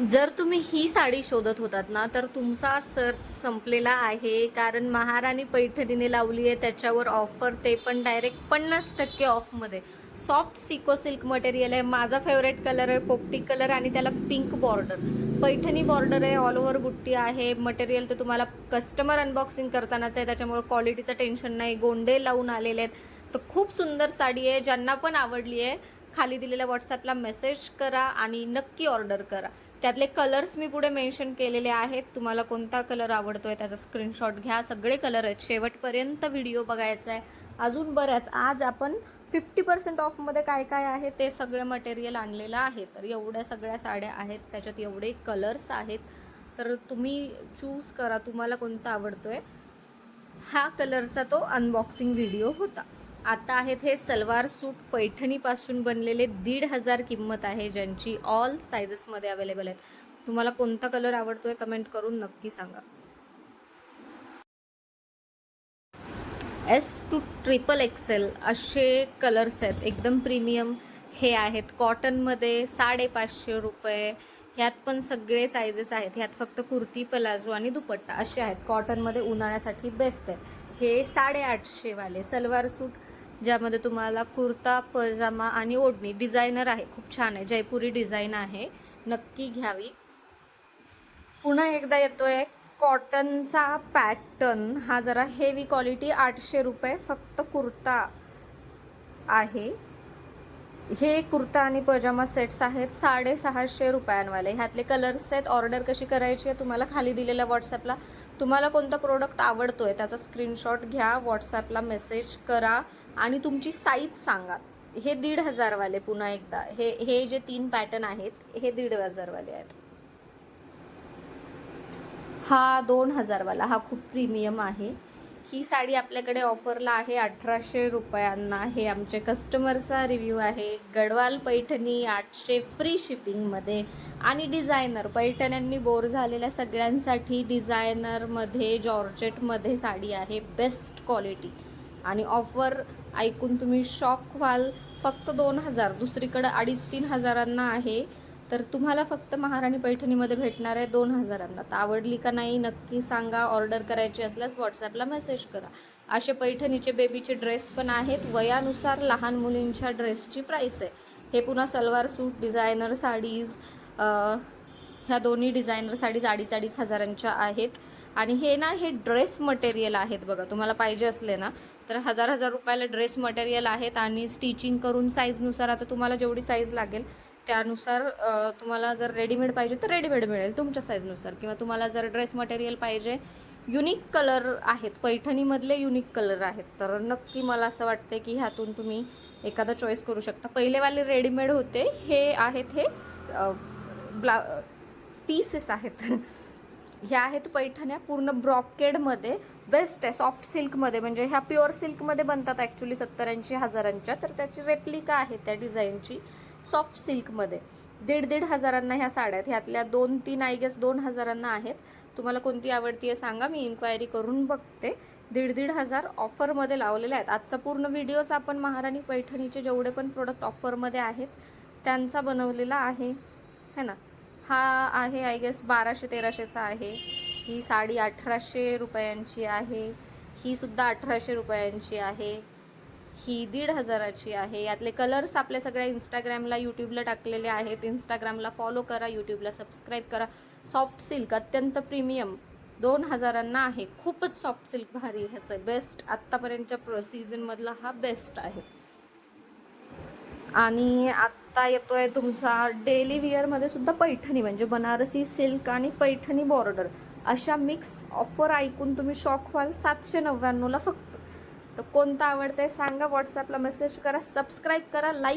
जर तुम्ही ही साडी शोधत होतात ना तर तुमचा सर्च संपलेला आहे. कारण महाराणी पैठणीने लावली आहे त्याच्यावर ऑफर ते पण डायरेक्ट पन्नास टक्के ऑफमध्ये सॉफ्ट सिको सिल्क मटेरियल आहे. माझा फेवरेट कलर आहे पोपटी कलर आणि त्याला पिंक बॉर्डर पैठणी बॉर्डर आहे ऑल ओव्हर बुट्टी आहे. मटेरियल तर तुम्हाला कस्टमर अनबॉक्सिंग करतानाच आहे त्याच्यामुळे क्वालिटीचं टेन्शन नाही. गोंडे लावून आलेले आहेत. तर खूप सुंदर साडी आहे. ज्यांना पण आवडली आहे खाली दिलेल्या व्हॉट्सॲपला मेसेज करा आणि नक्की ऑर्डर करा. त्यातले कलर्स मी पुढे मेन्शन केलेले आहेत. तुम्हाला कोणता कलर आवडतोय त्याचा स्क्रीनशॉट घ्या. सगळे कलर आहेत. शेवटपर्यंत व्हिडिओ बघायचा आहे. अजून बऱ्याच. आज आपण फिफ्टी पर्सेंट ऑफमध्ये काय काय आहे ते सगळं मटेरियल आणलेलं आहे. तर एवढ्या सगळ्या साड्या आहेत. त्याच्यात एवढे कलर्स आहेत. तर तुम्ही चूज करा. तुम्हाला कोणता आवडतोय. हा कलरचा तो अनबॉक्सिंग व्हिडिओ होता. आता आहेत हे सलवार सूट पैठणीपासून बनलेले दीड हजार किंमत आहे ज्यांची ऑल सायझेसमध्ये अवेलेबल आहेत. तुम्हाला कोणता कलर आवडतोय कमेंट करून नक्की सांगा. एस टू ट्रिपल एक्सेल असे कलर्स आहेत एकदम प्रीमियम हे आहेत कॉटनमध्ये साडेपाचशे रुपये. ह्यात पण सगळे सायझेस आहेत. ह्यात फक्त कुर्ती पलाझो आणि दुपट्टा असे आहेत. कॉटनमध्ये उन्हाळ्यासाठी बेस्ट आहेत. हे साडेआठशेवाले सलवार सूट ज्यामध्ये तुम्हाला कुर्ता पजामा आणि ओढणी डिझायनर आहे. खूप छान आहे. जयपुरी डिझाईन आहे. नक्की घ्यावी. पुन्हा एकदा येतोय कॉटनचा पॅटर्न. हा जरा हेवी क्वालिटी आठशे रुपये फक्त कुर्ता आहे. हे कुर्ता आणि पजामा सेट्स आहेत साडेसहाशे रुपयांवाले. ह्यातले कलर्स आहेत. ऑर्डर कशी करायची आहे तुम्हाला खाली दिलेल्या व्हॉट्सॲपला तुम्हाला कोणता प्रोडक्ट आवडतो आहे त्याचा स्क्रीनशॉट घ्या. व्हॉट्सॲपला मेसेज करा. आणि तुमची साईज सांगा. हे दीड हजारवाले पुन्हा एकदा. हे हे जे तीन पॅटर्न आहेत हे दीड हजारवाले आहेत. हा दोन हजारवाला. हा खूप प्रीमियम आहे. ही साडी आपल्याकडे ऑफरला आहे अठराशे रुपयांना. हे आमचे कस्टमरचा रिव्ह्यू आहे. गडवाल पैठणी आठशे फ्री शिपिंगमध्ये आणि डिझायनर पैठण्यांनी बोर झालेल्या सगळ्यांसाठी डिझायनरमध्ये जॉर्जेटमध्ये साडी आहे. बेस्ट क्वालिटी आणि ऑफर ऐकून तुम्ही शॉक व्हाल. फक्त दोन हजार दुसरीकडं अडीच तीन हजारांना आहे. तर तुम्हाला फक्त महाराणी पैठणीमध्ये भेटणार आहे दोन हजारांना. तर आवडली का नाही नक्की सांगा. ऑर्डर करायची असल्यास व्हॉट्सॲपला मेसेज करा. असे पैठणीचे बेबीचे ड्रेस पण आहेत. वयानुसार लहान मुलींच्या ड्रेसची प्राईस आहे. हे पुन्हा सलवार सूट डिझायनर साडीज ह्या दोन्ही डिझायनर साडीज अडीच अडीच हजारांच्या आहेत. आणि हे ना हे ड्रेस मटेरियल आहेत बघा. तुम्हाला पाहिजे असले ना तर हजार हजार रुपयाला ड्रेस मटेरियल आहेत आणि स्टिचिंग करून साईजनुसार आता तुम्हाला जेवढी साईज लागेल त्यानुसार तुम्हाला जर रेडीमेड पाहिजे तर रेडीमेड मिळेल तुमच्या साईजनुसार किंवा तुम्हाला जर ड्रेस मटेरियल पाहिजे युनिक कलर आहेत. पैठणीमधले युनिक कलर आहेत. तर नक्की मला असं वाटतं की ह्यातून तुम्ही एखादा चॉईस करू शकता. पहिलेवाले रेडीमेड होते. हे आहेत हे ब्ला पीसेस आहेत. ह्या आहेत पैठण्या पूर्ण ब्रॉकेडमध्ये बेस्ट आहे सॉफ्ट सिल्कमध्ये म्हणजे ह्या प्युअर सिल्कमध्ये बनतात ॲक्च्युली सत्तर ऐंशी हजारांच्या. तर त्याची रेप्लिका आहे त्या डिझाईनची सॉफ्ट सिल्कमध्ये दीड दीड हजारांना ह्या साड्या आहेत. ह्यातल्या दोन तीन आय गेस दोन हजारांना आहेत. तुम्हाला कोणती आवडती आहे सांगा मी इन्क्वायरी करून बघते. दीड दीड हजार ऑफरमध्ये लावलेले आहेत. आजचा पूर्ण व्हिडिओच आपण महाराणी पैठणीचे जेवढे पण प्रोडक्ट ऑफरमध्ये आहेत त्यांचा बनवलेला आहे. है ना? हा आहे आय गेस बाराशे तेराशेचा आहे. ही साडी अठराशे रुपयांची आहे. ही सुद्धा अठराशे रुपयांची आहे. ही दीड हजाराची आहे. यातले कलर्स आपल्या सगळ्या इंस्टाग्रामला यूट्यूबला टाकलेले आहेत. इंस्टाग्रामला फॉलो करा यूट्यूबला सबस्क्राईब करा. सॉफ्ट सिल्क अत्यंत प्रीमियम दोन हजारांना आहे. खूपच सॉफ्ट सिल्क भारी ह्याचं. बेस्ट आत्तापर्यंतच्या प्रो सीझनमधला हा बेस्ट आहे. आणि आता येतोय तुमचा. डेली वेअरमध्ये सुद्धा पैठणी म्हणजे बनारसी सिल्क आणि पैठणी बॉर्डर अशा मिक्स ऑफर ऐकून तुम्ही शॉक व्हाल सातशे नव्याण्णवला फक्त. तर कोणता आवडतंय सांगा व्हॉट्सॲपला मेसेज करा सबस्क्राईब करा लाईक